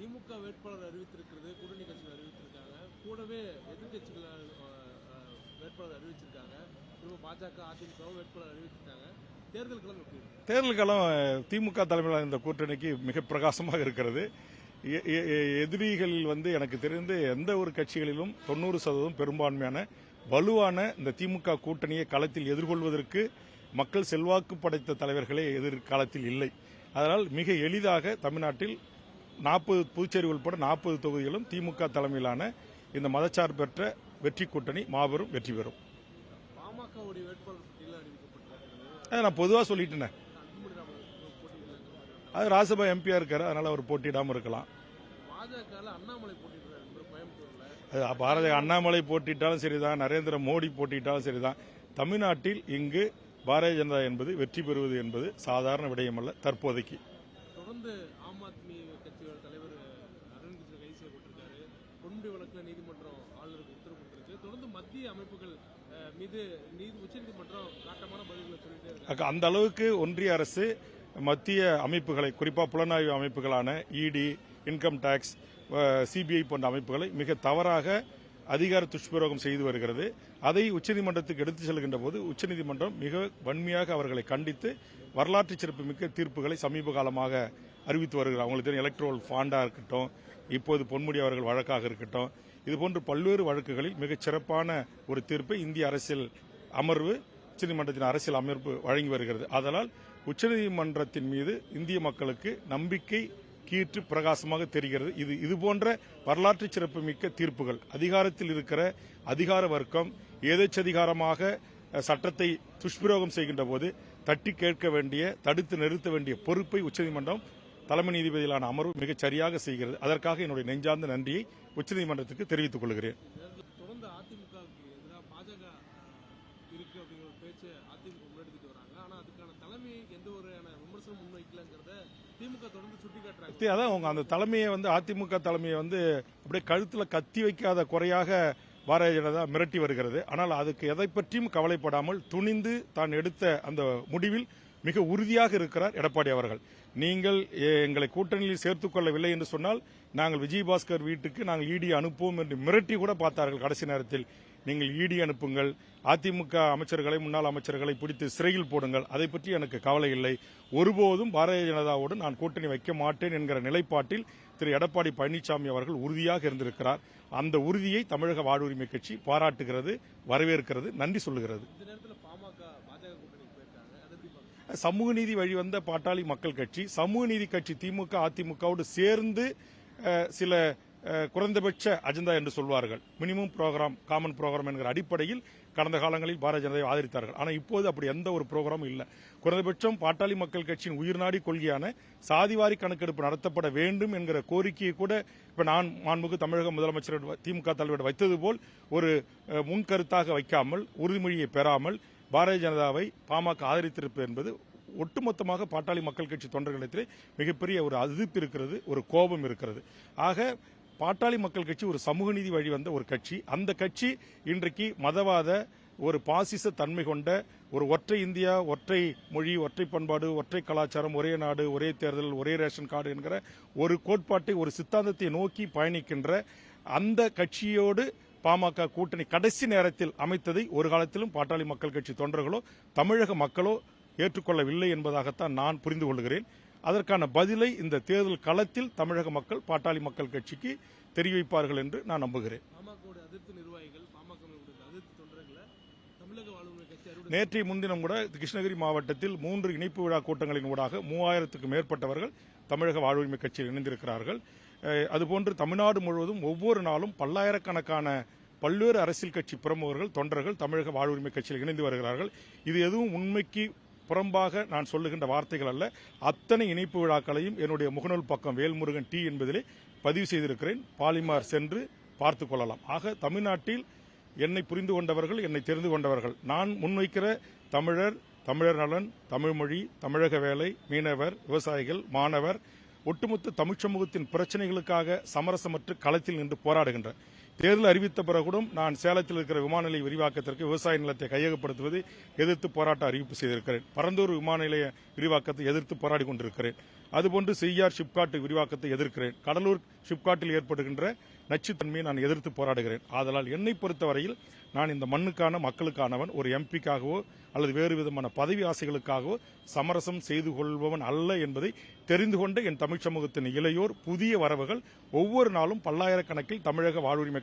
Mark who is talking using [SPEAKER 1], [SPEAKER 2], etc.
[SPEAKER 1] திமுக வேட்பாளர் அறிவித்திருக்கிறது கூட்டணி கட்சிகள் அறிவித்திருக்காங்க. கூடவே எதிர்கட்சிகள் வேட்பாளர் அறிவிச்சிருக்காங்க. திரும்ப பாஜக அதிமுகவும் வேட்பாளர் அறிவிச்சிருக்காங்க. தேர்தல் களம்
[SPEAKER 2] தேர்தல் களம் திமுக தலைமையிலான இந்த கூட்டணிக்கு மிக பிரகாசமாக இருக்கிறது. எ- எதிரிகளில் வந்து எனக்கு தெரிந்து எந்த ஒரு கட்சிகளிலும் தொண்ணூறு சதவீதம் பெரும்பான்மையான வலுவான இந்த திமுக கூட்டணியை களத்தில் எதிர்கொள்வதற்கு மக்கள் செல்வாக்கு படைத்த தலைவர்களே எதிர்காலத்தில் இல்லை. அதனால் மிக எளிதாக தமிழ்நாட்டில் நாற்பது புதுச்சேரி உட்பட நாற்பது தொகுதிகளும் திமுக தலைமையிலான இந்த மதச்சார்பற்ற வெற்றி கூட்டணி மாபெரும் வெற்றி பெறும். அதை நான் பொதுவாக சொல்லிட்டேனே. அது ராஜ்யசபா எம்பியா இருக்காரு அதனால அவர் போட்டியிடாம இருக்கலாம். அது பாரதிய அண்ணாமலை போட்டிட்டாலும் சரிதான் நரேந்திர மோடி போட்டிட்டாலும் சரிதான். தமிழ்நாட்டில் இங்கு பாரதிய ஜனதா என்பது வெற்றி பெறுவது என்பது சாதாரண விடயமல்ல தற்போதைக்கு.
[SPEAKER 1] பொன்முடி வழக்கில் நீதிமன்றம் ஆளுநருக்கு உத்தரவு கொடுத்துருக்கு. தொடர்ந்து மத்திய அமைப்புகள் மீது நீதி உச்சநீதிமன்றம் காட்டமான பதில்களை சொல்லிட்டே
[SPEAKER 2] அந்த அளவுக்கு ஒன்றிய அரசு மத்திய அமைப்புகளை குறிப்பாக புலனாய்வு அமைப்புகளான இடி இன்கம் டாக்ஸ் சிபிஐ போன்ற அமைப்புகளை மிக தவறாக அதிகார துஷ்பிரயோகம் செய்து வருகிறது. அதை உச்சநீதிமன்றத்துக்கு எடுத்து செல்கின்ற போது உச்சநீதிமன்றம் மிக வன்மையாக அவர்களை கண்டித்து வரலாற்று சிறப்புமிக்க தீர்ப்புகளை சமீப காலமாக அறிவித்து வருகிறார். அவங்களுக்கு தெரியும் எலக்ட்ரோல் ஃபாண்டா இருக்கட்டும் இப்போது பொன்முடி அவர்கள் வழக்காக இருக்கட்டும். இதுபோன்று பல்வேறு வழக்குகளில் மிகச் சிறப்பான ஒரு தீர்ப்பை இந்திய அரசியல் அமர்வு உச்சநீதிமன்றத்தின் அரசியல் அமைப்பு வழங்கி வருகிறது. அதனால் உச்சநீதிமன்றத்தின் மீது இந்திய மக்களுக்கு நம்பிக்கை கீற்று பிரகாசமாக தெரிகிறது. இது இதுபோன்ற வரலாற்று சிறப்புமிக்க தீர்ப்புகள். அதிகாரத்தில் இருக்கிற அதிகார வர்க்கம் ஏதேச்சதிகாரமாக சட்டத்தை துஷ்பிரயோகம் செய்கின்ற போது தட்டி கேட்க வேண்டிய தடுத்து நிறுத்த வேண்டிய பொறுப்பை உச்சநீதிமன்றம் தலைமை நீதிபதியிலான அமர்வு மிகச் சரியாக செய்கிறது. அதற்காக என்னுடைய நெஞ்சார்ந்த நன்றியை உச்சநீதிமன்றத்துக்கு தெரிவித்துக் கொள்கிறேன். அதான் அவங்க அந்த தலைமையை வந்து அதிமுக தலைமையை வந்து அப்படியே கழுத்துல கத்தி வைக்காத குறையாக பாரதிய ஜனதா மிரட்டி வருகிறது. ஆனால் அதுக்கு எதை பற்றியும் கவலைப்படாமல் துணிந்து தான் எடுத்த அந்த முடிவில் மிக உறுதியாக இருக்கிறார் எடப்பாடி அவர்கள். நீங்கள் எங்களை கூட்டணியில் சேர்த்துக் கொள்ளவில்லை என்று சொன்னால் நாங்கள் விஜயபாஸ்கர் வீட்டுக்கு நாங்கள் இடி அனுப்புவோம் என்று மிரட்டி கூட பார்த்தார்கள் கடைசி நேரத்தில். நீங்கள் இடி அனுப்புங்கள் அதிமுக அமைச்சர்களை முன்னாள் அமைச்சர்களை பிடித்து சிறையில் போடுங்கள் அதை பற்றி எனக்கு கவலை இல்லை. ஒருபோதும் பாரதிய ஜனதாவோடு நான் கூட்டணி வைக்க மாட்டேன் என்கிற நிலைப்பாட்டில் திரு எடப்பாடி பழனிசாமி அவர்கள் உறுதியாக இருந்திருக்கிறார். அந்த உறுதியை தமிழக வாழ்வுரிமை கட்சி பாராட்டுகிறது வரவேற்கிறது நன்றி சொல்லுகிறது
[SPEAKER 1] இந்த நேரத்துல பாமக பாஜக கூட்டணிக்கு போயிருக்காங்க அதை எப்படி பார்க்கணும்
[SPEAKER 2] சமூக நீதி வழிவந்த பாட்டாளி மக்கள் கட்சி சமூக நீதி கட்சி திமுக அதிமுகவோடு சேர்ந்து சில குறைந்தபட்ச அஜெண்டா என்று சொல்வார்கள். மினிமம் ப்ரோக்ராம் காமன் ப்ரோக்ராம் என்கிற அடிப்படையில் கடந்த காலங்களில் பாரதிய ஜனதாவை ஆதரித்தார்கள். ஆனால் இப்போது அப்படி எந்த ஒரு ப்ரோக்ராமும் இல்லை. குறைந்தபட்சம் பாட்டாளி மக்கள் கட்சியின் உயிர்நாடி கொள்கையான சாதிவாரி கணக்கெடுப்பு நடத்தப்பட வேண்டும் என்கிற கோரிக்கையை கூட இப்போ நான் மாண்புக்கு தமிழக முதலமைச்சர் திமுக தலைவர் வைத்தது போல் ஒரு முன்கருத்தாக வைக்காமல் உறுதிமொழியை பெறாமல் பாரதிய ஜனதாவை பாமக ஆதரித்திருப்பது என்பது ஒட்டுமொத்தமாக பாட்டாளி மக்கள் கட்சி தொண்டர்களிடத்திலே மிகப்பெரிய ஒரு அதிர்ப்பு இருக்கிறது ஒரு கோபம் இருக்கிறது. ஆக பாட்டாளி மக்கள் கட்சி ஒரு சமூக நீதி வழி வந்த ஒரு கட்சி. அந்த கட்சி இன்றைக்கு மதவாத ஒரு பாசிச தன்மை கொண்ட ஒரு ஒற்றை இந்தியா ஒற்றை மொழி ஒற்றை பண்பாடு ஒற்றை கலாச்சாரம் ஒரே நாடு ஒரே தேர்தல் ஒரே ரேஷன் கார்டு என்கிற ஒரு கோட்பாட்டை ஒரு சித்தாந்தத்தை நோக்கி பயணிக்கின்ற அந்த கட்சியோடு பாமக கூட்டணி கடைசி நேரத்தில் அமைத்ததை ஒரு காலத்திலும் பாட்டாளி மக்கள் கட்சி தொண்டர்களோ தமிழக மக்களோ ஏற்றுக்கொள்ளவில்லை என்பதாகத்தான் நான் புரிந்து கொள்கிறேன். அதற்கான பதிலை இந்த தேர்தல் களத்தில் தமிழக மக்கள் பாட்டாளி மக்கள் கட்சிக்கு தெரிவிப்பார்கள் என்று நான் நம்புகிறேன். நேற்றைய முன்தினம் கூட கிருஷ்ணகிரி மாவட்டத்தில் மூன்று இணைப்பு விழா கூட்டங்களின் ஊடாக மூவாயிரத்துக்கு மேற்பட்டவர்கள் தமிழக வாழ்வுரிமை கட்சியில் இணைந்திருக்கிறார்கள். அதுபோன்று தமிழ்நாடு முழுவதும் ஒவ்வொரு நாளும் பல்லாயிரக்கணக்கான பல்வேறு அரசியல் கட்சி பிரமுகர்கள் தொண்டர்கள் தமிழக வாழ்வுரிமை கட்சியில் இணைந்து வருகிறார்கள். இது எதுவும் உண்மைக்கு புறம்பாக நான் சொல்லுகின்ற வார்த்தைகள் அல்ல. அத்தனை இணைப்பு விழாக்களையும் என்னுடைய முகநூல் பக்கம் வேல்முருகன் டி என்பதிலே பதிவு செய்திருக்கிறேன். பாலிமார் சென்று பார்த்துக் கொள்ளலாம். ஆக தமிழ்நாட்டில் என்னை புரிந்து கொண்டவர்கள் என்னை தெரிந்து கொண்டவர்கள். நான் முன்வைக்கிற தமிழர் தமிழர் நலன் தமிழ்மொழி தமிழக வேலை மீனவர் விவசாயிகள் மாணவர் ஒட்டுமொத்த தமிழ்ச் சமூகத்தின் பிரச்சனைகளுக்காக சமரசமற்று களத்தில் நின்று போராடுகின்ற தேர்தல் அறிவித்த பிறகுடும் நான் சேலத்தில் இருக்கிற விமான நிலைய விரிவாக்கத்திற்கு விவசாய நிலத்தை கையகப்படுத்துவதை எதிர்த்து போராட்ட அறிவிப்பு செய்திருக்கிறேன். பரந்தூர் விமான நிலைய விரிவாக்கத்தை எதிர்த்து போராடி கொண்டிருக்கிறேன். அதுபோன்று செய்யார் ஷிப்காட் விரிவாக்கத்தை எதிர்க்கிறேன். கடலூர் ஷிப்காட்டில் ஏற்படுகின்ற நச்சுத்தன்மையை நான் எதிர்த்து போராடுகிறேன். ஆதலால் என்னை பொறுத்தவரையில் நான் இந்த மண்ணுக்கான மக்களுக்கானவன் ஒரு எம்பிக்காகவோ அல்லது வேறு விதமான பதவி ஆசைகளுக்காகவோ சமரசம் செய்து கொள்பவன் அல்ல என்பதை தெரிந்து கொண்ட என் தமிழ் சமூகத்தின் இளையோர் புதிய வரவுகள் ஒவ்வொரு நாளும் பல்லாயிரக்கணக்கில் தமிழக வாழ்வுரிமை